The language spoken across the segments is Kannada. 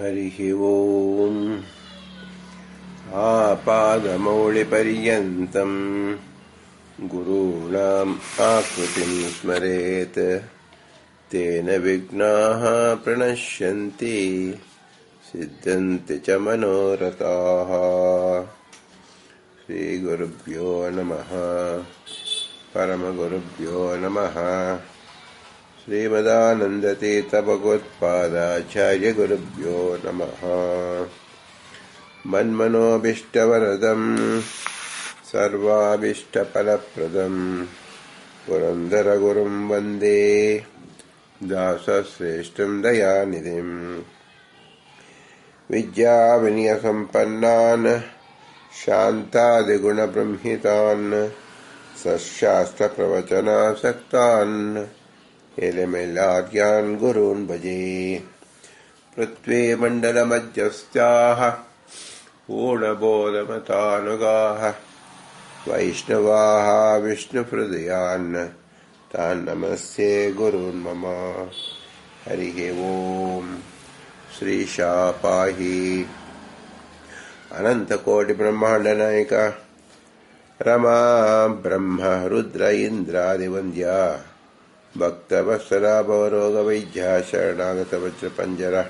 हरिः ओम्। आपादमौलिपर्यन्तम् गुरूणाम् आकृतिम् स्मरेत्। तेन विघ्नाः प्रणश्यन्ति सिद्धन्ति च मनोरथाः। श्रीगुरुभ्यो नमः। परमगुरुभ्यो नमः श्रीमदानन्दतीर्थभगवत्पादाचार्यगुरुभ्यो नमः। मन्मनोऽभीष्टवरदम् सर्वाभीष्टफलप्रदम् पुरन्दरगुरुम् वंदे दासश्रेष्ठम् दयानिधिम् विद्याविनयसम्पन्नान् शान्तादिगुणबृंहितान् सशास्त्रप्रवचनासक्तान् एलमेलार्यान् गुरून् भजे। पृथ्वीमण्डलमध्यस्थाः पूर्णबोधमतानुगाः वैष्णवाः विष्णुहृदयान् तान् नमस्ये गुरून् मम। हरिः ओम्। श्रीशापाहि। अनन्तकोटिब्रह्माण्डनायक। रमा ब्रह्म रुद्र इन्द्रादिवन्द्या भक्तवत्सला भवरोगवैद्या शरणागतवज्रपञ्जर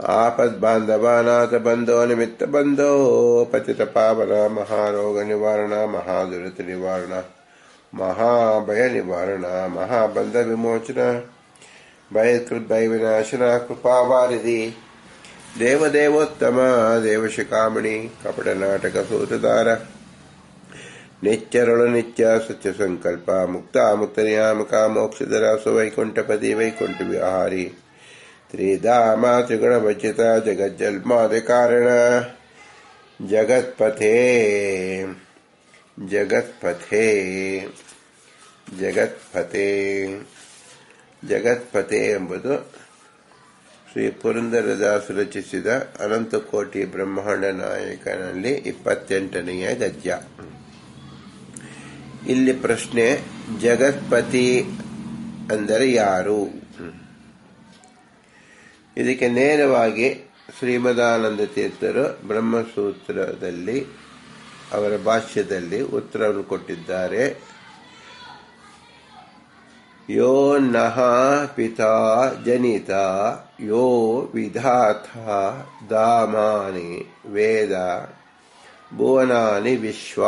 आपद्बान्धवानाथ बन्धो निमित्तबन्धो पतितपावन महारोगनिवारण महादुरितनिवारण, महाभयनिवारण, महाबन्धविमोचन, भयकृद्भयविनाशना, कृपावारिधि, देवदेवोत्तम, देवशिखामणि, कपटनाटकसूत्रधार। ನಿತ್ಯರಳು ನಿತ್ಯ ಸತ್ಯ ಸಂಕಲ್ಪ ಮುಕ್ತ ಮುಕ್ತ ನಿಯಾಮಕ ಮೋಕ್ಷದರ ಸುವೈಕುಂಠಪದಿ ವೈಕುಂಠ ವಿಹಾರಿ ತ್ರಿಧಾಮ ತ್ರಿಗುಣ ಭಜಿತ ಜಗಜ್ಜನ್ಮಾದಿ ಕಾರಣ ಜಗತ್ಪಥೇ ಜಗತ್ಪಥೇ ಜಗತ್ಪಥೇ ಜಗತ್ಪಥೆ ಎಂಬುದು ಶ್ರೀ ಪುರಂದರದಾಸ್ ರಚಿಸಿದ ಅನಂತಕೋಟಿ ಬ್ರಹ್ಮಾಂಡ ನಾಯಕನಲ್ಲಿ ಇಪ್ಪತ್ತೆಂಟನೆಯ ಗದ್ಯ. ಇಲ್ಲಿ ಪ್ರಶ್ನೆ, ಜಗತ್ಪತಿ ಅಂದರೆ ಯಾರು? ಇದಕ್ಕೆ ನೇರವಾಗಿ ಶ್ರೀಮದಾನಂದ ತೀರ್ಥರು ಬ್ರಹ್ಮಸೂತ್ರದಲ್ಲಿ, ಅವರ ಭಾಷ್ಯದಲ್ಲಿ ಉತ್ತರವನ್ನು ಕೊಟ್ಟಿದ್ದಾರೆ. ಯೋ ನಃ ಪಿತಾ ಜನಿತ, ಯೋ ವಿಧಾತ ದಾಮಾನಿ ವೇದ ಭುವನಾನಿ ವಿಶ್ವ.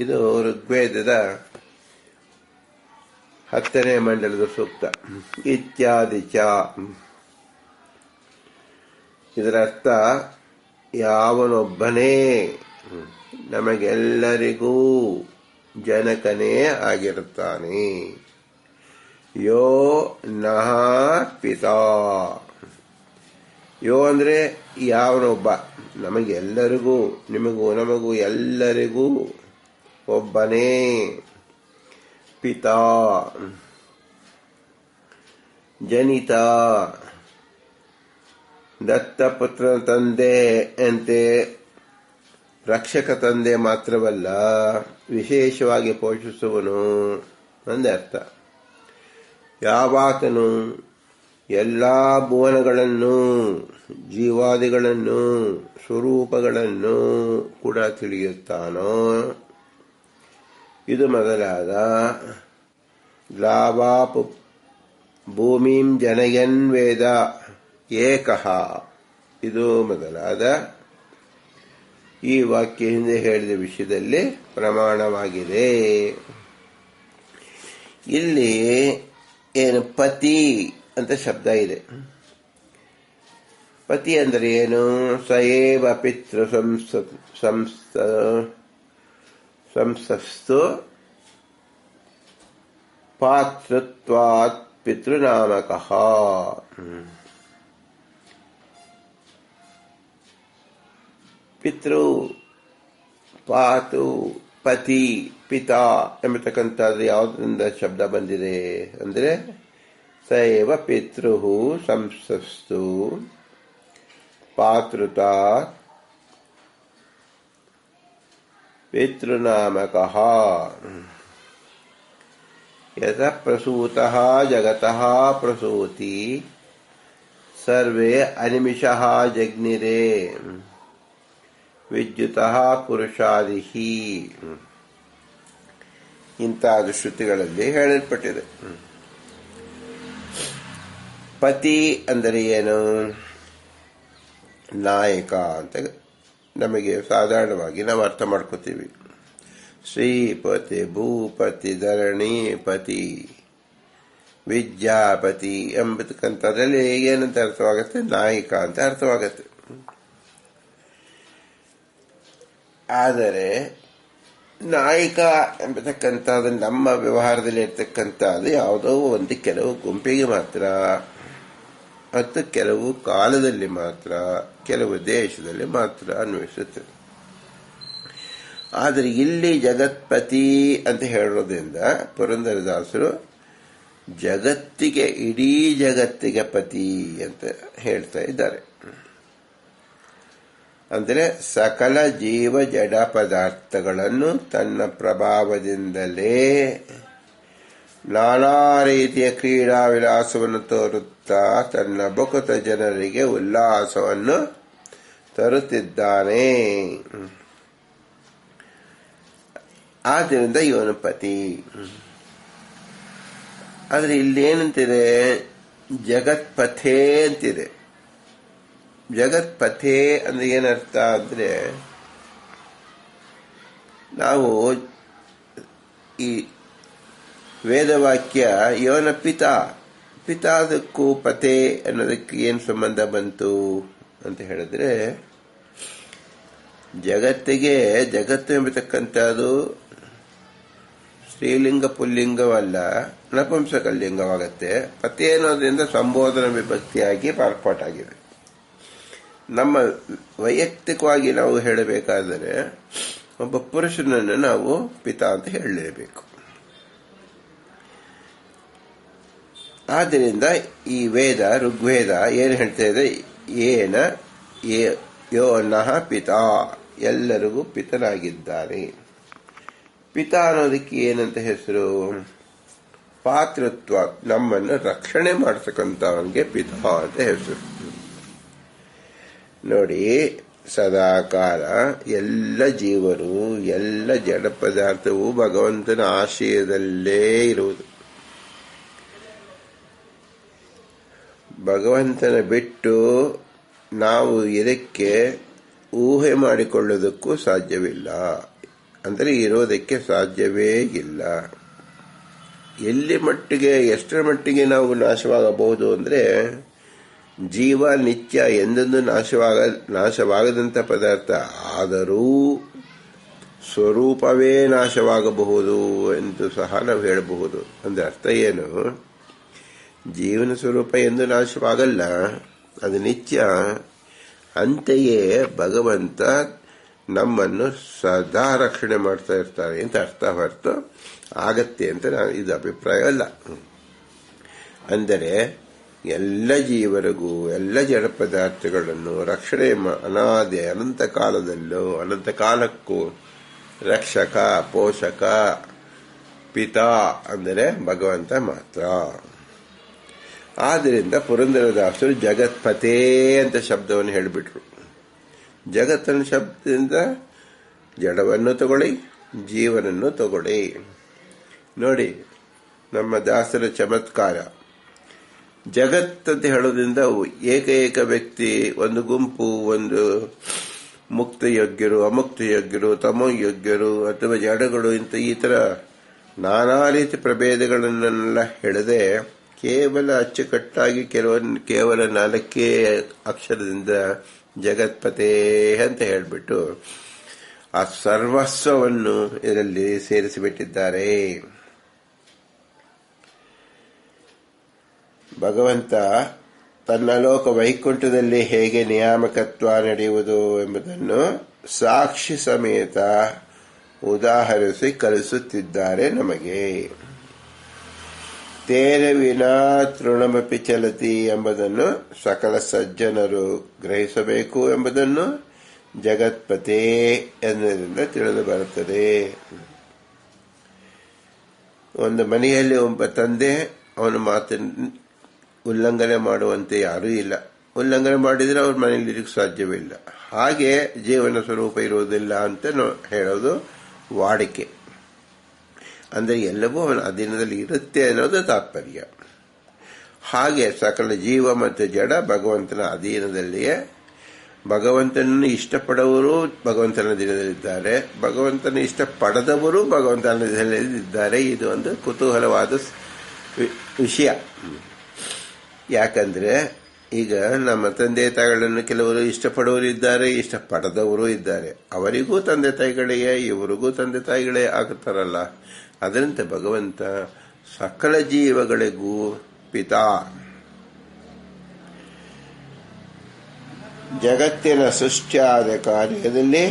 ಇದು ಋಗ್ವೇದದ ಹತ್ತನೇ ಮಂಡಲದ ಸೂಕ್ತ. ಇತ್ಯಾದಿ ಚ. ಇದರ ಅರ್ಥ ಯಾವನೊಬ್ಬನೇ ನಮಗೆಲ್ಲರಿಗೂ ಜನಕನೇ ಆಗಿರುತ್ತಾನೆ. ಯೋ ನಹ ಪಿತಾ. ಯೋ ಅಂದ್ರೆ ಯಾವನೊಬ್ಬ. ನಮಗೆಲ್ಲರಿಗೂ, ನಿಮಗೂ, ನಮಗೂ ಎಲ್ಲರಿಗೂ ಒಬ್ಬನೇ ಪಿತಾ. ಜನಿತ. ದತ್ತಪುತ್ರ ತಂದೆ ಅಂತೆ. ರಕ್ಷಕ ತಂದೆ ಮಾತ್ರವಲ್ಲ, ವಿಶೇಷವಾಗಿ ಪೋಷಿಸುವನು ಅಂದೆ ಅರ್ಥ. ಯಾವಾತನು ಎಲ್ಲ ಭುವನಗಳನ್ನು, ಜೀವಾದಿಗಳನ್ನು, ಸ್ವರೂಪಗಳನ್ನು ಕೂಡ ತಿಳಿಯುತ್ತಾನೋ? ಇದು ಮೊದಲಾದ ಲಾವಾಪು ಭೂಮಿಂ ಜನಯನ್ ವೇದ ಏಕಃ. ಇದು ಮೊದಲಾದ ಈ ವಾಕ್ಯ ಹಿಂದೆ ಹೇಳಿದ ವಿಷಯದಲ್ಲಿ ಪ್ರಮಾಣವಾಗಿದೆ. ಇಲ್ಲಿ ಏನು ಪತಿ ಅಂತ ಶಬ್ದ ಇದೆ. ಪತಿ ಅಂದರೆ ಏನು? ಸಯೇವ ಪಿತೃ ಸಂಸಸ್ತು ಪಾತೃತ್ವಾತ್ ಪಿತೃನಾಮಕ ಪಿತೃ ಪಾತು ಪತಿ ಪಿತಾ ಎಂಬತಕ್ಕಂಥದ್ದು ಯಾವುದರಿಂದ ಶಬ್ದ ಬಂದಿದೆ ಅಂದರೆ ಸಯವ ಪಿತೃ ಸಂಸಸ್ತು ಪಾತೃತಾ ಪಿತೃನಾಮಕಃ ಯತ ಪ್ರಸೂತ ಜಗತಃ ಪ್ರಸೂತಿ ಸರ್ವೇ ಅನಿಮಿಷಃ ಜಗ್ನಿರೇ ವಿದ್ಯುತಃ ಪುರುಷಾದಿಹಿ ಇಂತಹ ಶ್ರುತಿಗಳಲ್ಲಿ ಹೇಳಲ್ಪಟ್ಟಿದೆ. ಪತಿ ಅಂದರೆ ಏನು? ನಾಯಕ ಅಂತ ನಮಗೆ ಸಾಧಾರಣವಾಗಿ ನಾವು ಅರ್ಥ ಮಾಡ್ಕೋತೀವಿ. ಶ್ರೀಪತಿ, ಭೂಪತಿ, ಧರಣಿ, ಪತಿ, ವಿದ್ಯಾಪತಿ ಎಂಬತಕ್ಕಂಥದ್ರಲ್ಲಿ ಏನಂತ ಅರ್ಥವಾಗುತ್ತೆ? ನಾಯಕ ಅಂತ ಅರ್ಥವಾಗುತ್ತೆ. ಆದರೆ, ನಾಯಕ ಎಂಬತಕ್ಕಂಥದ್ದು ನಮ್ಮ ವ್ಯವಹಾರದಲ್ಲಿ ಇರ್ತಕ್ಕಂಥದ್ದು ಯಾವುದೋ ಒಂದು ಕೆಲವು ಗುಂಪಿಗೆ ಮಾತ್ರ. ಮತ್ತು ಕೆಲವು ಕಾಲದಲ್ಲಿ ಮಾತ್ರ, ಕೆಲವು ದೇಶದಲ್ಲಿ ಮಾತ್ರ ಅನ್ವಯಿಸುತ್ತದೆ ಆದರೆ ಇಲ್ಲಿ ಜಗತ್ಪತಿ ಅಂತ ಹೇಳೋದ್ರಿಂದ ಪುರಂದರದಾಸರು, ಜಗತ್ತಿಗೆ, ಇಡೀ ಜಗತ್ತಿಗೆ ಪತಿ ಅಂತ ಹೇಳ್ತಾ ಇದ್ದಾರೆ. ಅಂದರೆ ಸಕಲ ಜೀವ ಜಡ ಪದಾರ್ಥಗಳನ್ನು ತನ್ನ ಪ್ರಭಾವದಿಂದಲೇ ನಾನಾ ರೀತಿಯ ಕ್ರೀಡಾ ವಿಲಾಸವನ್ನು ತೋರುತ್ತಾ ತನ್ನ ಬಕುತ ಜನರಿಗೆ ಉಲ್ಲಾಸವನ್ನು ತರುತ್ತಿದ್ದಾನೆ. ಆದ್ದರಿಂದ ಇವನು ಪತಿ. ಆದರೆ ಇಲ್ಲೇನಂತಿದೆ? ಜಗತ್ಪಥೆ ಅಂತಿದೆ. ಜಗತ್ಪಥೆ ಅಂದ್ರೆ ಏನರ್ಥ ಅಂದ್ರೆ ನಾವು ಈ ವೇದವಾಕ್ಯ, ಇವನ ಪಿತ ಪಿತಾದಕ್ಕೂ ಪತೆ ಅನ್ನೋದಕ್ಕೆ ಏನು ಸಂಬಂಧ ಬಂತು ಅಂತ ಹೇಳಿದ್ರೆ, ಜಗತ್ತಿಗೆ ಜಗತ್ತು ಎಂಬತಕ್ಕಂಥದ್ದು ಸ್ತ್ರೀಲಿಂಗ ಪುಲ್ಲಿಂಗವಲ್ಲ, ನಪುಂಸಕಲಿಂಗವಾಗತ್ತೆ. ಪತೆ ಅನ್ನೋದ್ರಿಂದ ಸಂಬೋಧನ ವಿಭಕ್ತಿಯಾಗಿ ಮಾರ್ಪಾಟಾಗಿದೆ ನಮ್ಮ ವೈಯಕ್ತಿಕವಾಗಿ ನಾವು ಹೇಳಬೇಕಾದರೆ, ಒಬ್ಬ ಪುರುಷನನ್ನು ನಾವು ಪಿತಾ ಅಂತ ಹೇಳಲೇಬೇಕು. ಆದ್ದರಿಂದ ಈ ವೇದ, ಋಗ್ವೇದ ಏನು ಹೇಳ್ತಾ ಇದೆ ಏನ ಯೋ ನಹ ಪಿತಾ. ಎಲ್ಲರಿಗೂ ಪಿತನಾಗಿದ್ದಾನೆ. ಪಿತ ಅನ್ನೋದಕ್ಕೆ ಏನಂತ ಹೆಸರು? ಪಾತೃತ್ವ, ನಮ್ಮನ್ನು ರಕ್ಷಣೆ ಮಾಡ್ತಕ್ಕಂಥವನಿಗೆ ಪಿತಾ ಅಂತ ಹೆಸರು. ನೋಡಿ, ಸದಾಕಾಲ ಎಲ್ಲ ಜೀವರು ಎಲ್ಲ ಜಡ ಪದಾರ್ಥವು ಭಗವಂತನ ಆಶಯದಲ್ಲೇ ಇರುವುದು. ಭಗವಂತನ ಬಿಟ್ಟು ನಾವು ಇದಕ್ಕೆ ಊಹೆ ಮಾಡಿಕೊಳ್ಳೋದಕ್ಕೂ ಸಾಧ್ಯವಿಲ್ಲ. ಅಂದರೆ ಇರೋದಕ್ಕೆ ಸಾಧ್ಯವೇ ಇಲ್ಲ. ಎಲ್ಲಿ ಮಟ್ಟಿಗೆ, ಎಷ್ಟರ ಮಟ್ಟಿಗೆ ನಾವು ನಾಶವಾಗಬಹುದು ಅಂದರೆ ಜೀವ, ನಿತ್ಯ ಎಂದೆಂದು ನಾಶವಾಗ, ನಾಶವಾಗದಂಥ ಪದಾರ್ಥ ಆದರೂ ಸ್ವರೂಪವೇ ನಾಶವಾಗಬಹುದು ಎಂದು ಸಹ ನಾವು ಹೇಳಬಹುದು. ಅಂದರೆ ಅರ್ಥ ಏನು? ಜೀವನ ಸ್ವರೂಪ ಎಂದು ನಾಶವಾಗಲ್ಲ. ಅದು ನಿತ್ಯ. ಅಂತೆಯೇ ಭಗವಂತ ನಮ್ಮನ್ನು ಸದಾ ರಕ್ಷಣೆ ಮಾಡ್ತಾ ಇರ್ತಾರೆ ಅಂತ ಅರ್ಥ ಹೊರತು ಆಗತ್ತೆ ಅಂತ ನಾನು ಇದು ಅಭಿಪ್ರಾಯ ಅಲ್ಲ. ಅಂದರೆ ಎಲ್ಲ ಜೀವರಿಗೂ ಎಲ್ಲ ಜಡ ಪದಾರ್ಥಗಳನ್ನು ರಕ್ಷಣೆ ಅನಾದೆ ಅನಂತ ಕಾಲದಲ್ಲೂ, ಅನಂತ ಕಾಲಕ್ಕೂ ರಕ್ಷಕ, ಪೋಷಕ, ಪಿತಾ ಅಂದರೆ ಭಗವಂತ ಮಾತ್ರ. ಆದ್ದರಿಂದ ಪುರಂದರದಾಸರು ಜಗತ್ಪತೇ ಅಂತ ಶಬ್ದವನ್ನು ಹೇಳಿಬಿಟ್ರು. ಜಗತ್ತನ ಶಬ್ದದಿಂದ ಜಡವನ್ನು ತಗೊಳ್ಳಿ, ಜೀವನನ್ನು ತಗೊಳ್ಳಿ. ನೋಡಿ, ನಮ್ಮ ದಾಸರ ಚಮತ್ಕಾರ. ಜಗತ್ ಅಂತ ಹೇಳೋದ್ರಿಂದ ಏಕೈಕ ವ್ಯಕ್ತಿ, ಒಂದು ಗುಂಪು, ಒಂದು ಮುಕ್ತ ಯೋಗ್ಯರು ಅಮುಕ್ತ ಯೋಗ್ಯರು ತಮೋ ಯೋಗ್ಯರು ಅಥವಾ ಜಡಗಳು, ಇಂಥ ಈ ಥರ ನಾನಾ ರೀತಿ ಪ್ರಭೇದಗಳನ್ನೆಲ್ಲ ಹೇಳದೆ ಕೇವಲ ಅಚ್ಚುಕಟ್ಟಾಗಿ ಕೆಲವೊಂದು ಕೇವಲ ನಾಲ್ಕೇ ಅಕ್ಷರದಿಂದ ಜಗತ್ಪತೆ ಅಂತ ಹೇಳಿಬಿಟ್ಟು ಆ ಸರ್ವಸ್ವವನ್ನು ಇದರಲ್ಲಿ ಸೇರಿಸಿಬಿಟ್ಟಿದ್ದಾರೆ. ಭಗವಂತ ತನ್ನ ಲೋಕ ವೈಕುಂಠದಲ್ಲಿ ಹೇಗೆ ನಿಯಾಮಕತ್ವ ನಡೆಯುವುದು ಎಂಬುದನ್ನು ಸಾಕ್ಷಿ ಸಮೇತ ಉದಾಹರಿಸಿ ಕಲಿಸುತ್ತಿದ್ದಾರೆ ನಮಗೆ. ತೇನ ವಿನಾ ತೃಣಮಪಿ ಚಲತಿ ಎಂಬುದನ್ನು ಸಕಲ ಸಜ್ಜನರು ಗ್ರಹಿಸಬೇಕು ಎಂಬುದನ್ನು ಜಗತ್ಪತೆ ಎನ್ನುವುದರಿಂದ ತಿಳಿದು ಬರುತ್ತದೆ. ಒಂದು ಮನೆಯಲ್ಲಿ ಒಬ್ಬ ತಂದೆ, ಅವನ ಮಾತನ್ನು ಉಲ್ಲಂಘನೆ ಮಾಡುವಂತೆ ಯಾರೂ ಇಲ್ಲ. ಉಲ್ಲಂಘನೆ ಮಾಡಿದರೆ ಅವ್ರ ಮನೆಯಲ್ಲಿ ಸಾಧ್ಯವಿಲ್ಲ ಹಾಗೆ ಜೀವನ ಸ್ವರೂಪ ಇರುವುದಿಲ್ಲ ಅಂತ ಹೇಳೋದು ವಾಡಿಕೆ. ಅಂದರೆ ಎಲ್ಲವೂ ಅವನ ಅಧೀನದಲ್ಲಿ ಇರುತ್ತೆ ಅನ್ನೋದು ತಾತ್ಪರ್ಯ. ಹಾಗೆ ಸಕಲ ಜೀವ ಮತ್ತು ಜಡ ಭಗವಂತನ ಅಧೀನದಲ್ಲಿಯೇ ಭಗವಂತನನ್ನು ಇಷ್ಟಪಡವರು ಭಗವಂತನ ದಿನದಲ್ಲಿದ್ದಾರೆ ಭಗವಂತನ ಇಷ್ಟಪಡದವರು ಭಗವಂತನ ದಿನದಲ್ಲಿದ್ದಾರೆ ಇದು ಒಂದು ಕುತೂಹಲವಾದ ವಿಷಯ. ಯಾಕಂದ್ರೆ ಈಗ ನಮ್ಮ ತಂದೆ ತಾಯಿಗಳನ್ನು ಕೆಲವರು ಇಷ್ಟಪಡುವರು ಇದ್ದಾರೆ, ಇಷ್ಟಪಡದವರು ಇದ್ದಾರೆ. ಅವರಿಗೂ ತಂದೆ ತಾಯಿಗಳೇ, ಇವರಿಗೂ ತಂದೆ ತಾಯಿಗಳೇ ಆಗುತ್ತಾರಲ್ಲ ಅದರಂತೆ ಭಗವಂತ ಸಕಲ ಜೀವಗಳಿಗೂ ಪಿತಾ. ಜಗತ್ತಿನ ಸೃಷ್ಟಿಯಾದ ಕಾರ್ಯದಲ್ಲಿ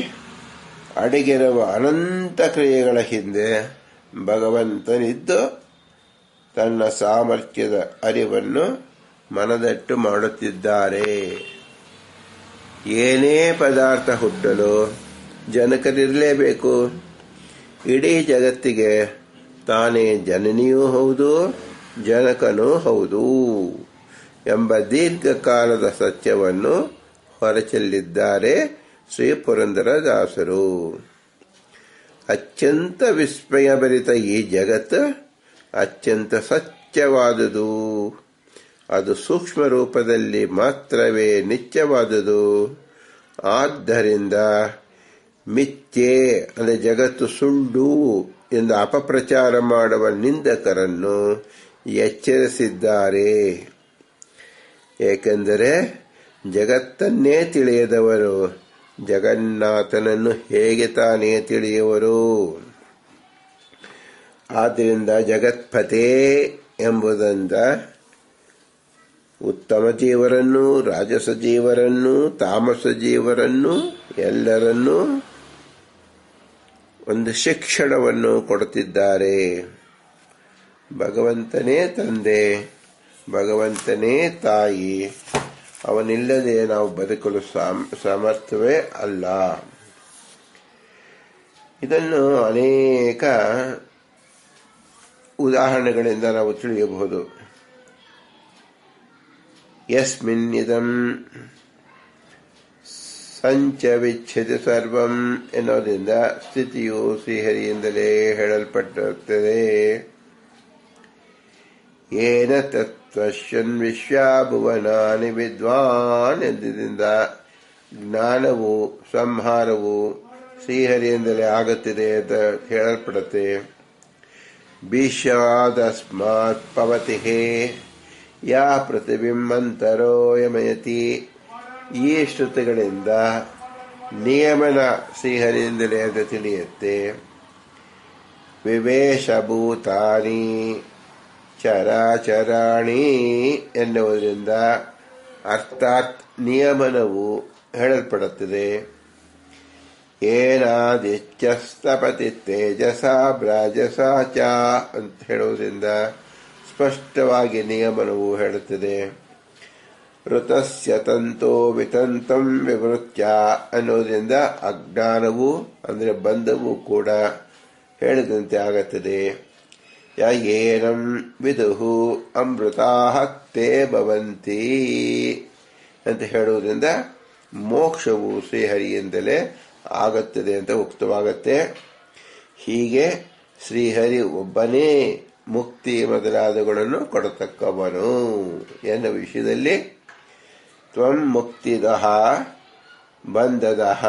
ಅಡಗಿರುವ ಅನಂತ ಕ್ರಿಯೆಗಳ ಹಿಂದೆ ಭಗವಂತನಿದ್ದು ತನ್ನ ಸಾಮರ್ಥ್ಯದ ಅರಿವನ್ನು ಮನದಟ್ಟು ಮಾಡುತ್ತಿದ್ದಾರೆ. ಏನೇ ಪದಾರ್ಥ ಹುಟ್ಟಲು ಜನಕರಿರಲೇಬೇಕು. ಇಡೀ ಜಗತ್ತಿಗೆ ತಾನೇ ಜನನಿಯೂ ಹೌದು, ಜನಕನೂ ಹೌದು ಎಂಬ ದೀರ್ಘಕಾಲದ ಸತ್ಯವನ್ನು ಹೊರಚೆಲ್ಲಿದ್ದಾರೆ ಶ್ರೀ ಪುರಂದರದಾಸರು ಅತ್ಯಂತ ವಿಸ್ಮಯಭರಿತ ಈ ಜಗತ್ ಅತ್ಯಂತ ಸತ್ಯವಾದುದು. ಅದು ಸೂಕ್ಷ್ಮ ರೂಪದಲ್ಲಿ ಮಾತ್ರವೇ ನಿತ್ಯವಾದುದು. ಆದ್ದರಿಂದ ಮಿಥ್ಯೆ, ಅಂದರೆ ಜಗತ್ತು ಸುಳ್ಳು ಎಂದು ಅಪಪ್ರಚಾರ ಮಾಡುವ ನಿಂದಕರನ್ನು ಎಚ್ಚರಿಸಿದ್ದಾರೆ. ಏಕೆಂದರೆ ಜಗತ್ತನ್ನೇ ತಿಳಿಯದವರು ಜಗನ್ನಾಥನನ್ನು ಹೇಗೆ ತಾನೇ ತಿಳಿಯುವರು? ಆದ್ದರಿಂದ ಜಗತ್ಪತೆ ಎಂಬುದರಿಂದ ಉತ್ತಮ ಜೀವರನ್ನು, ರಾಜಸ ಜೀವರನ್ನು, ತಾಮಸ ಜೀವರನ್ನು, ಎಲ್ಲರನ್ನೂ ಒಂದು ಶಿಕ್ಷಣವನ್ನು ಕೊಡುತ್ತಿದ್ದಾರೆ. ಭಗವಂತನೇ ತಂದೆ, ಭಗವಂತನೇ ತಾಯಿ, ಅವನಿಲ್ಲದೆ ನಾವು ಬದುಕಲು ಸಾಮ್- ಸಮರ್ಥವೇ ಅಲ್ಲ. ಇದನ್ನು ಅನೇಕ ಉದಾಹರಣೆಗಳಿಂದ ನಾವು ತಿಳಿಯಬಹುದು. ಯಸ್ಮಿನ್ನಿದಂ ಸಂಚವಿಚ್ಛತಿ ಸರ್ವಂ ಎನ್ನುವುದರಿಂದ ಸ್ಥಿತಿಯು ಶ್ರೀಹರಿಯಿಂದಲೇ ಹೇಳಲ್ಪಟ್ಟಿರುತ್ತದೆ. ಏನ ತತ್ವಶ್ಯನ್ ವಿಶ್ವಾಭುವನಾನಿ ವಿದ್ವಾನ್ ಎಂದಿದಿಂದ ಜ್ಞಾನವು ಸಂಹಾರವು ಶ್ರೀಹರಿಯಿಂದಲೇ ಆಗುತ್ತಿದೆ ಅಂತ ಹೇಳಲ್ಪಡುತ್ತೆ. ಭೀಷ್ಯಾದಸ್ಮಾತ್ ಪವತಿ ಯಾ ಪ್ರತಿಬಿಂಬಂತರೋ ಯಮಯತಿ ಈ ಶ್ರುತಿಗಳಿಂದ ನಿಯಮನ ಶ್ರೀಹರಿಯಿಂದಲೇ ಅಂತ ತಿಳಿಯುತ್ತೆ. ವಿವೇಶಭೂತಾನಿ ಚರಾಚರಾಣಿ ಎನ್ನುವುದರಿಂದ ಅರ್ಥಾತ್ ನಿಯಮನವು ಹೇಳಲ್ಪಡುತ್ತದೆ. ಏನಾದಿತ್ಯಸ್ತಪತಿ ತೇಜಸ ಬ್ರಾಜಸ ಚ ಅಂತ ಹೇಳುವುದರಿಂದ ಸ್ಪಷ್ಟವಾಗಿ ನಿಯಮನವು ಹೇಳುತ್ತದೆ. ಋತಸ್ಯ ತಂತೋ ವಿತಂತಂ ವಿವೃತ್ಯ ಅನ್ನೋದ್ರಿಂದ ಅಜ್ಞಾನವು, ಅಂದರೆ ಬಂಧವು ಕೂಡ ಹೇಳಿದಂತೆ ಆಗುತ್ತದೆ. ಯ ಏನಂ ವಿದುಹು ಅಮೃತಾ ಭವಂತಿ ಅಂತ ಹೇಳುವುದರಿಂದ ಮೋಕ್ಷವು ಶ್ರೀಹರಿಯಿಂದಲೇ ಆಗುತ್ತದೆ ಅಂತ ಉಕ್ತವಾಗತ್ತೆ. ಹೀಗೆ ಶ್ರೀಹರಿ ಒಬ್ಬನೇ ಮುಕ್ತಿ ಮೊದಲಾದಗಳನ್ನು ಕೊಡತಕ್ಕವನು ಎನ್ನುವ ವಿಷಯದಲ್ಲಿ ತ್ವಂ ಮುಕ್ತಿದಃ ಬಂಧದಃ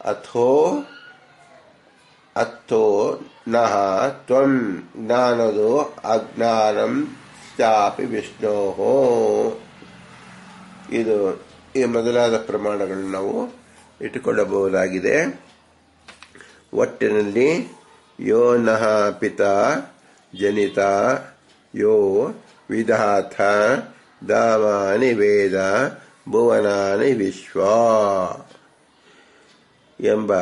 ಅಥೋ ಅಥೋ ನಃ ತ್ವಂ ಜ್ಞಾನದೋ ಅಜ್ಞಾನಂ ಚಾಪಿ ವಿಷ್ಣೋ ಇದು ಈ ಮೊದಲಾದ ಪ್ರಮಾಣಗಳನ್ನು ನಾವು ಇಟ್ಟುಕೊಳ್ಳಬಹುದಾಗಿದೆ. ಒಟ್ಟಿನಲ್ಲಿ ಯೋ ನಃ ಪಿತ ಜನಿತ ಯೋ ವಿಧಾಥ ದಾಮಾನಿ ವೇದ ಭುವನಾನಿ ವಿಶ್ವ ಎಂಬ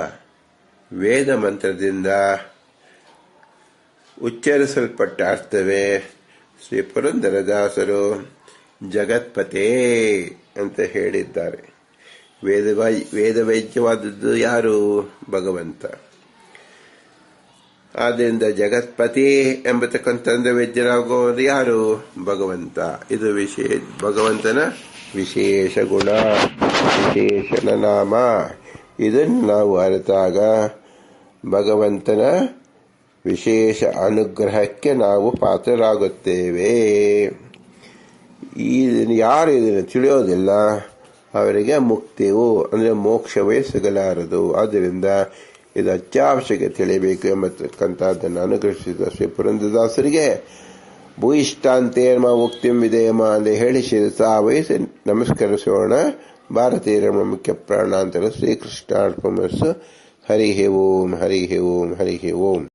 ವೇದ ಮಂತ್ರದಿಂದ ಉಚ್ಚರಿಸಲ್ಪಟ್ಟ ಅರ್ಥವೇ ಶ್ರೀ ಪುರಂದರದಾಸರು ಜಗತ್ಪತೆ ಅಂತ ಹೇಳಿದ್ದಾರೆ. ವೇದ ವೇದವೈದ್ಯವಾದದ್ದು ಯಾರು? ಭಗವಂತ. ಆದ್ದರಿಂದ ಜಗತ್ಪತಿ ಎಂಬತಕ್ಕಂಥ ವೈದ್ಯರಾಗುವುದು ಯಾರು? ಭಗವಂತ. ಇದು ವಿಶೇಷ, ಭಗವಂತನ ವಿಶೇಷ ಗುಣ, ವಿಶೇಷನ ನಾಮ. ಇದನ್ನು ನಾವು ಅರಿತಾಗ ಭಗವಂತನ ವಿಶೇಷ ಅನುಗ್ರಹಕ್ಕೆ ನಾವು ಪಾತ್ರರಾಗುತ್ತೇವೆ. ಇದನ್ನು ಯಾರು ಇದನ್ನು ತಿಳಿಯೋದಿಲ್ಲ. ಅವರಿಗೆ ಮುಕ್ತಿವು ಅಂದರೆ ಮೋಕ್ಷವೇ ಸಿಗಲಾರದು. ಆದ್ದರಿಂದ ಇದು ಅತ್ಯವಶ್ಯಕ ತಿಳಿಯಬೇಕು ಎಂಬತಕ್ಕಂಥದ್ದನ್ನು ಅನುಗ್ರಹಿಸಿದ ಶ್ರೀ ಪುರಂದದಾಸರಿಗೆ ಭೂಯಿಷ್ಟಾಂತೇರ್ಮ ಉಕ್ತಿಂ ವಿಧೇಯಮ ಅಂತ ಹೇಳಿ ಶಿರಸಾ ವಹಿಸಿ ನಮಸ್ಕರಿಸೋಣ ಭಾರತೀಯ ಮುಖ್ಯ ಪ್ರಾಣಾಂತರ ಶ್ರೀಕೃಷ್ಣಾರ್ಪಮಸ್ಸು ಹರಿ ಓಂ ಹರಿ ಓಂ ಹರಿ ಓಂ.